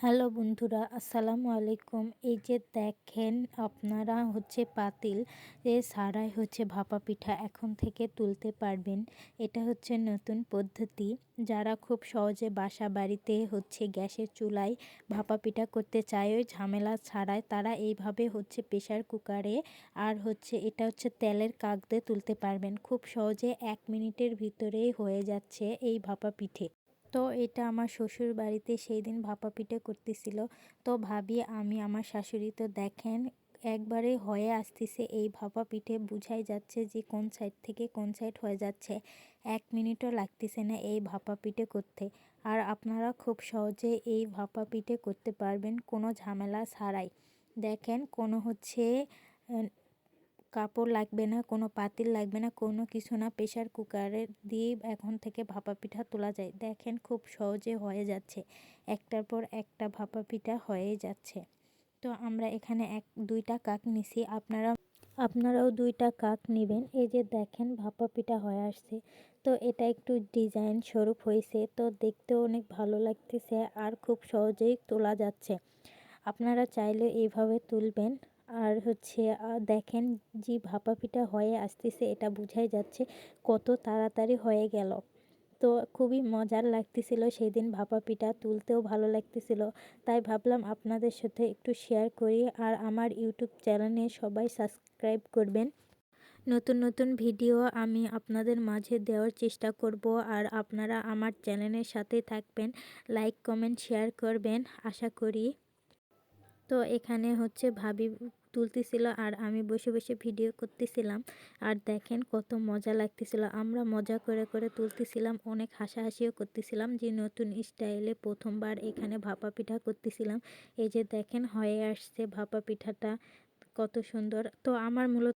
Hello বন্ধুরা, আসসালামু আলাইকুম। এই যে দেখেন, আপনারা হচ্ছে পাতিল, এ সারাই হচ্ছে ভাপা পিঠা এখন থেকে তুলতে পারবেন। এটা হচ্ছে নতুন পদ্ধতি। যারা খুব সহজে বাসা বাড়িতে হচ্ছে গ্যাসের চুলায় ভাপা পিঠা করতে চায়, ওই ঝামেলা ছাড়াই তারা এইভাবে হচ্ছে প্রেশার কুকারে আর হচ্ছে এটা হচ্ছে তেলের কাক তুলতে পারবেন। খুব সহজে এক মিনিটের ভিতরেই হয়ে যাচ্ছে এই ভাপা পিঠে। তো এটা আমার শ্বশুর বাড়িতে সেই দিন ভাপা পিঠে করতেছিল। তো ভাবি, আমি আমার শাশুড়ি তো দেখেন, একবারে হয়ে আসতেছে এই ভাপা পিঠে বুঝাই যাচ্ছে যে কোন সাইড থেকে কোন সাইড হয়ে যাচ্ছে। এক মিনিটও লাগতেছে না এই ভাপা পিঠে করতে। আর আপনারা খুব সহজে এই ভাপা পিঠে করতে পারবেন, কোনো ঝামেলা ছাড়াই। দেখেন, কোনো হচ্ছে কাপড় লাগবে না, কোনো পাতিল লাগবে না, কোনো কিছু না। প্রেশার কুকারে দিয়ে এখন থেকে ভাপা পিঠা তোলা যায়। দেখেন খুব সহজে হয়ে যাচ্ছে। একটার পর একটা ভাপা পিঠা হয়ে যাচ্ছে। তো আমরা এখানে এক, দুইটা কাক নিছি। আপনারা, আপনারাও দুইটা কাক নেবেন। এই যে দেখেন ভাপা পিঠা হয়ে আসছে। তো এটা একটু ডিজাইন স্বরূপ হয়েছে। তো দেখতেও অনেক ভালো লাগতেছে আর খুব সহজেই তোলা যাচ্ছে। আপনারা চাইলে এইভাবে তুলবেন। আর হচ্ছে দেখেন যে ভাপা পিঠা হয়ে আসতেছে, এটা বুঝাই যাচ্ছে কত তাড়াতাড়ি হয়ে গেল। তো খুবই মজার লাগতেছিল সেই দিন ভাপা পিঠা তুলতেও ভালো লাগতেছিল। তাই ভাবলাম আপনাদের সাথে একটু শেয়ার করি আর আমার ইউটিউব চ্যানেলে সবাই সাবস্ক্রাইব করবেন। নতুন নতুন ভিডিও আমি আপনাদের মাঝে দেওয়ার চেষ্টা করব আর আপনারা আমার চ্যানেলের সাথে থাকবেন লাইক কমেন্ট শেয়ার করবেন। আশা করি তো এখানে হচ্ছে ভাবি তুলতেছিল আর আমি বসে বসে ভিডিও করতেছিলাম। আর দেখেন কত মজা লাগতেছিল। আমরা মজা করে করে তুলতেছিলাম, অনেক হাসাহাসিও করতেছিলাম যে নতুন স্টাইলে প্রথমবার এখানে ভাপা পিঠা করতেছিলাম। এই যে দেখেন হয়ে আসছে ভাপা পিঠাটা, কত সুন্দর। তো আমার মূলত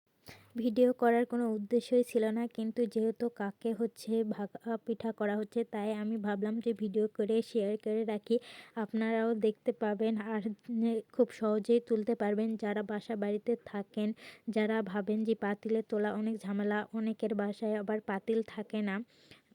ভিডিও করার কোনো উদ্দেশ্যই ছিল না। কিন্তু যেহেতু কাকে হচ্ছে ভাগা পিঠা করা হচ্ছে, তাই আমি ভাবলাম যে ভিডিও করে শেয়ার করে রাখি। আপনারাও দেখতে পাবেন আর খুব সহজেই তুলতে পারবেন। যারা বাসা বাড়িতে থাকেন, যারা ভাবেন যে পাতিলে তোলা অনেক ঝামেলা, অনেকের বাসায় আবার পাতিল থাকে না।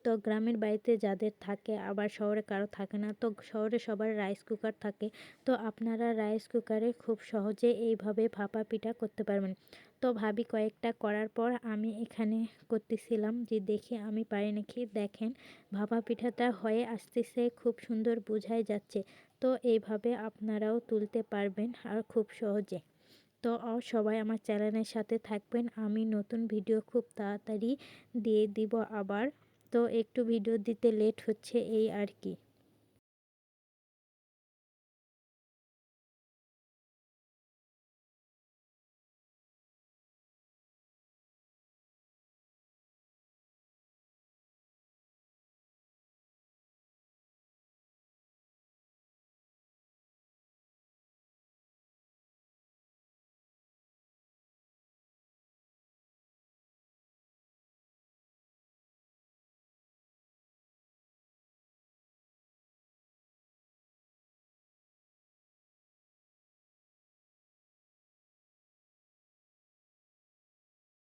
তো গ্রামের বাড়িতে যাদের থাকে, আবার শহরে কারও থাকে না, তো শহরে সবার রাইস কুকার থাকে। তো আপনারা রাইস কুকারে খুব সহজে এইভাবে ভাপা পিঠা করতে পারবেন। তো ভাবি কয়েকটা করার পর আমি এখানে করতেছিলাম যে, দেখি, আমি পারি নাকি? দেখেন ভাপা পিঠাটা হয়ে আসতেছে, খুব সুন্দর বোঝাই যাচ্ছে। তো এইভাবে আপনারাও তুলতে পারবেন আর খুব সহজে। তো সবাই আমার চ্যানেলের সাথে থাকবেন। আমি নতুন ভিডিও খুব তাড়াতাড়ি দিয়ে দিব আবার। তো একটু ভিডিও দিতে লেট হচ্ছে এই আর কি।